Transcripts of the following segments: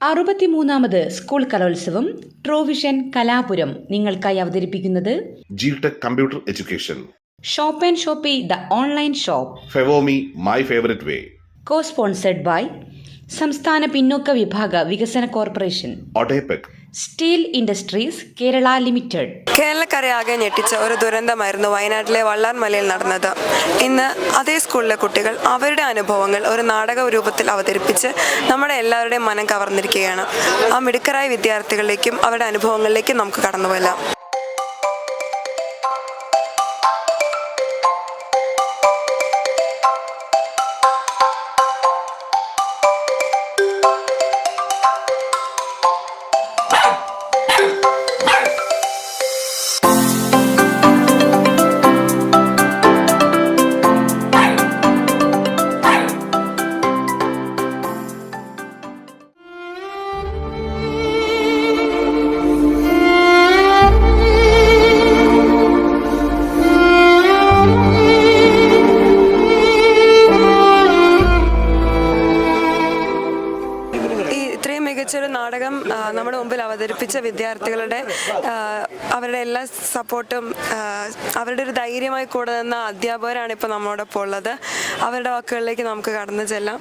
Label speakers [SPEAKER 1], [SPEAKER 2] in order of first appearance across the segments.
[SPEAKER 1] അറുപത്തിമൂന്നാമത് school കലോത്സവം ട്രോവിഷൻ കലാപുരം നിങ്ങൾക്കായി അവതരിപ്പിക്കുന്നത്
[SPEAKER 2] tech computer education
[SPEAKER 1] shop and shoppy the online shop
[SPEAKER 2] ഫെവോമി my favourite way
[SPEAKER 1] co sponsored by സംസ്ഥാന പിന്നോക്ക വിഭാഗ വികസന corporation
[SPEAKER 2] ODEPEC
[SPEAKER 1] steel industries Kerala limited.
[SPEAKER 3] കേരളക്കരയാകെ ഞെട്ടിച്ച ഒരു ദുരന്തമായിരുന്നു വയനാട്ടിലെ വള്ളാർമലയിൽ നടന്നത്. ഇന്ന് അതേ സ്കൂളിലെ കുട്ടികൾ അവരുടെ അനുഭവങ്ങൾ ഒരു നാടക രൂപത്തിൽ അവതരിപ്പിച്ച് നമ്മുടെ എല്ലാവരുടെയും മനം കവർന്നിരിക്കുകയാണ്. ആ മിടുക്കരായ വിദ്യാർത്ഥികളിലേക്കും അവരുടെ അനുഭവങ്ങളിലേക്കും നമുക്ക് കടന്നുപോകാം. മികച്ചൊരു നമ്മുടെ മുമ്പിൽ അവതരിപ്പിച്ച വിദ്യാർത്ഥികളുടെ അവരുടെ എല്ലാ സപ്പോർട്ടും അവരുടെ ഒരു ധൈര്യമായി കൂടെ നിന്ന അധ്യാപകരാണ് ഇപ്പോൾ നമ്മോടൊപ്പം ഉള്ളത്. അവരുടെ വാക്കുകളിലേക്ക് നമുക്ക് കടന്നു ചെല്ലാം.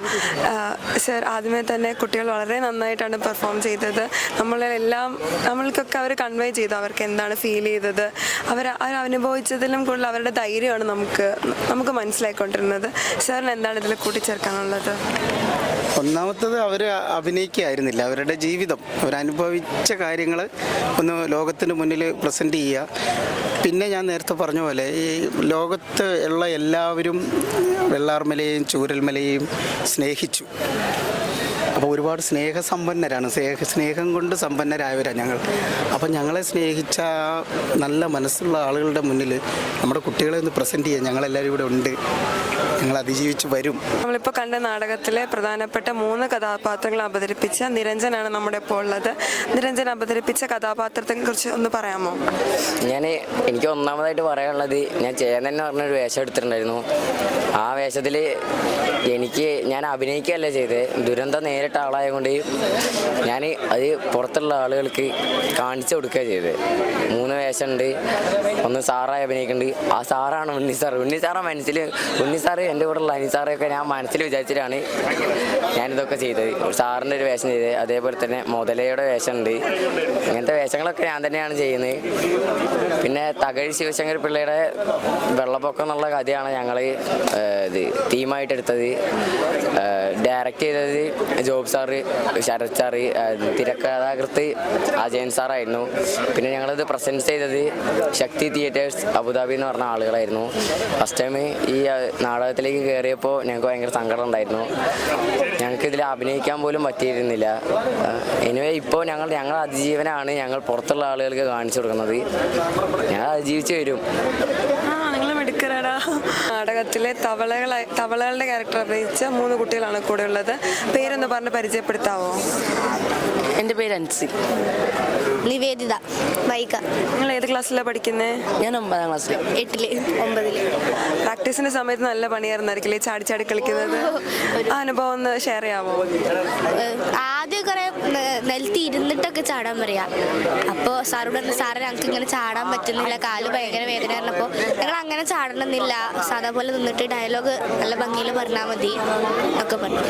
[SPEAKER 3] സർ ആദ്യമേ തന്നെ കുട്ടികൾ വളരെ നന്നായിട്ടാണ് പെർഫോം ചെയ്തത്. നമ്മളെല്ലാം നമ്മൾക്കൊക്കെ അവർ കൺവേ ചെയ്തു അവർക്ക് എന്താണ് ഫീൽ ചെയ്തത്. അവർ അവർ അനുഭവിച്ചതിലും കൂടുതൽ അവരുടെ ധൈര്യമാണ് നമുക്ക് നമുക്ക് മനസ്സിലായിക്കൊണ്ടിരുന്നത്. സാറിന് എന്താണ് ഇതിൽ കൂട്ടിച്ചേർക്കാനുള്ളത്?
[SPEAKER 4] ഒന്നാമത്തത് അവർ അഭിനയിക്കുകയായിരുന്നില്ല അവരുടെ ജീവിതം അവരനുഭവിച്ച കാര്യങ്ങൾ ഒന്ന് ലോകത്തിന് മുന്നിൽ പ്രസന്റ് ചെയ്യുക. പിന്നെ ഞാൻ നേരത്തെ പറഞ്ഞ പോലെ ഈ ലോകത്ത് ഉള്ള എല്ലാവരും വെള്ളാർമലയെയും ചൂരൽമലയെയും സ്നേഹിച്ചു. അപ്പോൾ ഒരുപാട് സ്നേഹസമ്പന്നരാണ്. സ്നേഹ സ്നേഹം കൊണ്ട് സമ്പന്നരായവരാണ് ഞങ്ങൾ. അപ്പം ഞങ്ങളെ സ്നേഹിച്ച നല്ല മനസ്സുള്ള ആളുകളുടെ മുന്നിൽ നമ്മുടെ കുട്ടികളെ ഒന്ന് പ്രസന്റ് ചെയ്യാം ഞങ്ങളെല്ലാവരും ഇവിടെ ഉണ്ട്. ഞങ്ങൾ അതിജീവിച്ച് വരും.
[SPEAKER 3] നമ്മളിപ്പോൾ കണ്ട നാടകത്തിലെ പ്രധാനപ്പെട്ട മൂന്ന് കഥാപാത്രങ്ങൾ അവതരിപ്പിച്ച നിരഞ്ജനാണ് നമ്മുടെ ഇപ്പോൾ ഉള്ളത്. നിരഞ്ജൻ അവതരിപ്പിച്ച കഥാപാത്രത്തെ കുറിച്ച് ഒന്ന് പറയാമോ?
[SPEAKER 5] ഞാൻ എനിക്ക് ഒന്നാമതായിട്ട് പറയാനുള്ളത് ഞാൻ ചേന്നൻ എന്ന് പറഞ്ഞൊരു വേഷം എടുത്തിട്ടുണ്ടായിരുന്നു. ആ വേഷത്തിൽ എനിക്ക് ഞാൻ അഭിനയിക്കുകയല്ല ചെയ്തത്. ദുരന്തം നേരിട്ട ആളായത് കൊണ്ട് ഞാൻ അത് പുറത്തുള്ള ആളുകൾക്ക് കാണിച്ചു കൊടുക്കുക ചെയ്തത്. മൂന്ന് വേഷമുണ്ട് ഒന്ന് സാറായി അഭിനയിക്കുന്നുണ്ട്. ആ സാറാണ് ഉണ്ണി സാർ ഉണ്ണി സാറ മനസ്സിൽ ഉണ്ണി സാറ് എന്റെ കൂടെ ഉള്ള അനി സാറെയൊക്കെ ഞാൻ മനസ്സിൽ വിചാരിച്ചിട്ടാണ് ഞാനിതൊക്കെ ചെയ്തത്. സാറിന്റെ ഒരു വേഷം ചെയ്തത്. അതേപോലെ തന്നെ മുതലയുടെ വേഷമുണ്ട്. ഇങ്ങനത്തെ വേഷങ്ങളൊക്കെ ഞാൻ തന്നെയാണ് ചെയ്യുന്നത്. പിന്നെ തകഴി ശിവശങ്കർ പിള്ളയുടെ വെള്ളപ്പൊക്കം എന്നുള്ള കഥയാണ് ഞങ്ങൾ ഇത് തീമായിട്ടെടുത്തത് ഡയറക്റ്റ് ചെയ്തത് ജോബ് സാറ് ശരത് സാറ് തിരക്കഥാകൃത്ത് അജയൻ സാറായിരുന്നു. പിന്നെ ഞങ്ങളത് പ്രസന്റ് ചെയ്തത് ശക്തി തിയേറ്റേഴ്സ് അബുദാബി എന്ന് പറഞ്ഞ ആളുകളായിരുന്നു. ഫസ്റ്റ് ടൈം ഈ നാടകത്തിലേക്ക് കയറിയപ്പോൾ ഞങ്ങൾക്ക് ഭയങ്കര സങ്കടം ഉണ്ടായിരുന്നു. ഞങ്ങൾക്ക് ഇതിൽ അഭിനയിക്കാൻ പോലും പറ്റിയിരുന്നില്ല. എനിവേ ഇപ്പോൾ ഞങ്ങൾ ഞങ്ങൾ അതിജീവനാണ് ഞങ്ങൾ പുറത്തുള്ള ആളുകൾക്ക് കാണിച്ചു കൊടുക്കുന്നത്. ഞങ്ങൾ അതിജീവിച്ച് വരും.
[SPEAKER 3] മിടുക്കരാടാ നാടകത്തിലെ തവളകളെ തവളകളുടെ ക്യാരക്ടർ അഭിനയിച്ച മൂന്ന് കുട്ടികളാണ് കൂടെ ഉള്ളത്. പേരൊന്ന് പറഞ്ഞ് പരിചയപ്പെടുത്താവോ?
[SPEAKER 6] എന്റെ പേര് അൻസി.
[SPEAKER 7] നിവേദിത. വൈക.
[SPEAKER 3] നിങ്ങൾ ഏത് ക്ലാസ്സിലാണ് പഠിക്കുന്നത്
[SPEAKER 6] ഞാൻ ഒമ്പതാം ക്ലാസ്സിൽ
[SPEAKER 7] എട്ടിൽ. ഒമ്പതിൽ.
[SPEAKER 3] പ്രാക്ടീസിന്റെ സമയത്ത് നല്ല പണിയായിരുന്നായിരിക്കില്ലേ? ചാടി ചാടി കളിക്കുന്നത്. അനുഭവം ഒന്ന് ഷെയർ ചെയ്യാമോ?
[SPEAKER 7] ആദ്യം കുറെ നിലത്തി ഇരുന്നിട്ടൊക്കെ ചാടാൻ പറയാ. അപ്പോൾ സാറോട് സാറ് ഞങ്ങൾക്ക് ഇങ്ങനെ ചാടാൻ പറ്റുന്നില്ല കാൽ ഭയങ്കര വേദന ആയിരുന്നപ്പോ ഞങ്ങൾ അങ്ങനെ ചാടണമെന്നില്ല. സാധാ പോലെ നിന്നിട്ട് ഡയലോഗ് നല്ല ഭംഗിയിൽ പറഞ്ഞാൽ മതി ഒക്കെ പറഞ്ഞു.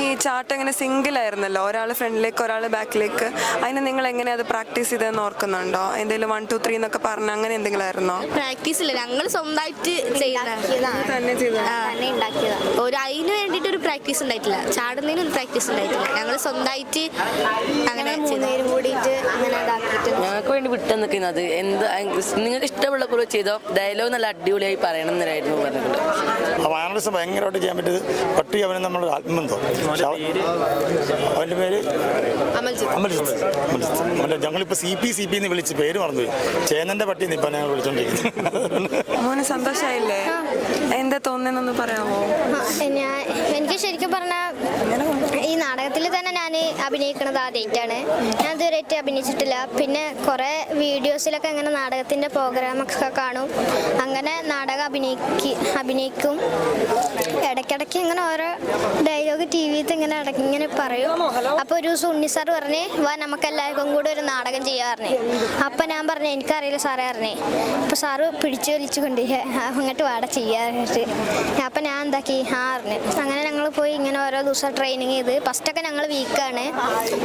[SPEAKER 3] ഈ ചാട്ടം ഇങ്ങനെ സിംഗിൾ ആയിരുന്നല്ലോ? ഒരാൾ ഫ്രണ്ടിലേക്ക് ഒരാൾ ബാക്കിലേക്ക് അതിന് നിങ്ങൾ എങ്ങനെയാ അത് പ്രാക്ടീസ് ചെയ്തതെന്ന് ഓർക്കുന്നുണ്ടോ? എന്തെങ്കിലും വൺ ടു ത്രീ എന്നൊക്കെ പറഞ്ഞ അങ്ങനെ എന്തെങ്കിലും ആയിരുന്നോ?
[SPEAKER 7] പ്രാക്ടീസ് ഇല്ല ഞങ്ങൾ സ്വന്തമായിട്ട് ചെയ്യുന്നതാണ്
[SPEAKER 3] തന്നെ
[SPEAKER 7] ഒരു അതിന് വേണ്ടിയിട്ട് ഒരു പ്രാക്ടീസ് ഉണ്ടായിട്ടില്ല. ചാടുന്നതിന് ഒരു പ്രാക്ടീസ് ഉണ്ടായിട്ടില്ല. ഞങ്ങൾ സ്വന്തമായിട്ട് അങ്ങനെ മൂന്നുപേരും കൂടിയിട്ട് അങ്ങനെ ഇതാക്കിയിട്ട്
[SPEAKER 6] ഞങ്ങൾക്ക് വേണ്ടി വിട്ടു അത് എന്ത് നിങ്ങൾക്ക് ഇഷ്ടമുള്ള പോലെ ചെയ്തോ? ഡയലോഗ് നല്ല അടിപൊളിയായി പറയണം എന്നായിരുന്നു പറഞ്ഞിട്ടുണ്ട്
[SPEAKER 8] ആ വയനാട് ഭയങ്കരമായിട്ട് ചെയ്യാൻ പറ്റിയത് പട്ടി അവന് നമ്മൾ ആത്മബന്ധം. അവന്റെ പേര്? അമൽജിത്ത്. അമൽജിത്ത്. ഞങ്ങളിപ്പോൾ സി പി സി പി എന്ന് വിളിച്ച് പേര് മറന്നുപോയി. ചേന്നന്റെ പട്ടി ഇപ്പം ഞങ്ങൾ വിളിച്ചോണ്ടിരിക്കുന്നത്
[SPEAKER 3] സന്തോഷമായില്ലേ എന്താ തോന്നുന്നതെന്നൊന്ന് പറയാമോ?
[SPEAKER 7] ഞാൻ എനിക്ക് ശരിക്കും പറഞ്ഞാൽ ഈ നാടകത്തിൽ തന്നെ ഞാൻ അഭിനയിക്കുന്നത് ആദ്യമായിട്ടാണ് ഞാൻ ഇതുവരെയായിട്ട് അഭിനയിച്ചിട്ടില്ല. പിന്നെ കുറേ വീഡിയോസിലൊക്കെ അങ്ങനെ നാടകത്തിന്റെ പ്രോഗ്രാമൊക്കെ കാണും. അങ്ങനെ നാടകം അഭിനയിക്കും. ഇടയ്ക്കിടയ്ക്ക് ഇങ്ങനെ ഓരോ ഡയലോഗ് ടി വിയിൽ ഇങ്ങനെ ഇടയ്ക്ക് ഇങ്ങനെ പറയും. അപ്പോൾ ഒരു ദിവസം ഉണ്ണി സാർ പറഞ്ഞേ വാ നമുക്ക് എല്ലാവർക്കും കൂടെ ഒരു നാടകം ചെയ്യാൻ പറഞ്ഞേ. അപ്പം ഞാൻ പറഞ്ഞു എനിക്കറിയില്ല സാറേ പറഞ്ഞേ. അപ്പോൾ സാറ് പിടിച്ചു വലിച്ചു കൊണ്ട് അങ്ങോട്ട് വാട ചെയ്യാറിട്ട് അപ്പം ഞാൻ എന്താക്കി? ആ പറഞ്ഞു. അങ്ങനെ ഞങ്ങൾ പോയി ഇങ്ങനെ ഓരോ ദിവസം ട്രെയിനിങ് ചെയ്ത്. ഫസ്റ്റൊക്കെ ഞങ്ങൾ വീക്കാണ്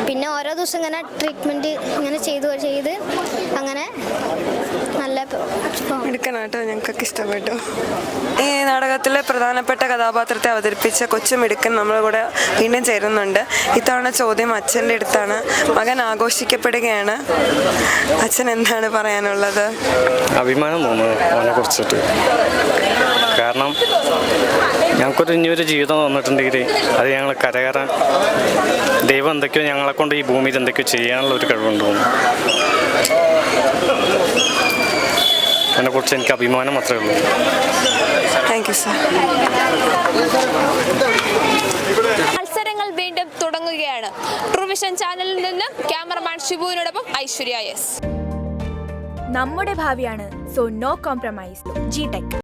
[SPEAKER 7] പിന്നെ ഓരോ ദിവസം ഇങ്ങനെ ട്രീറ്റ്മെന്റ് ഇങ്ങനെ ചെയ്തു ചെയ്ത് അങ്ങനെ നല്ല
[SPEAKER 3] എടുക്കണം കേട്ടോ ഞങ്ങൾക്കൊക്കെ ഇഷ്ടപ്പെട്ടു. ഈ നാടകത്തിലെ പ്രധാനപ്പെട്ട കഥാപാത്രത്തെ അവതരിപ്പിച്ച കൊച്ചുമിടുക്കൻ നമ്മുടെ കൂടെ വീണ്ടും ചേരുന്നുണ്ട്. ഇത്തവണ ചോദ്യം അച്ഛന്റെ അടുത്താണ്. മകൻ ആഘോഷിക്കപ്പെടുകയാണ്. അച്ഛൻ എന്താണ് പറയാനുള്ളത്?
[SPEAKER 9] അഭിമാനം തോന്നുന്നു അവനെ കാരണം ഞങ്ങൾക്കൊരു ഇനിയൊരു ജീവിതം തന്നിട്ടുണ്ടെങ്കിൽ അത് ഞങ്ങൾ കരകയറാൻ ദൈവം എന്തൊക്കെയോ ഞങ്ങളെ കൊണ്ട് ഈ ഭൂമിയിൽ എന്തൊക്കെയോ ചെയ്യാനുള്ള ഒരു കഴിവുണ്ട് അതിനെക്കുറിച്ച് എനിക്ക് അഭിമാനം മാത്രമേ ഉള്ളൂ.
[SPEAKER 3] താങ്ക് യു സാർ
[SPEAKER 10] മത്സരങ്ങൾ വീണ്ടും തുടങ്ങുകയാണ്. ട്രൂവിഷൻ ചാനലിൽ നിന്ന് ക്യാമറമാൻ ഷിബുവിനോടൊപ്പം ഐശ്വര്യ എസ്
[SPEAKER 11] നമ്മുടെ ഭാവിയാണ് so no compromise G tech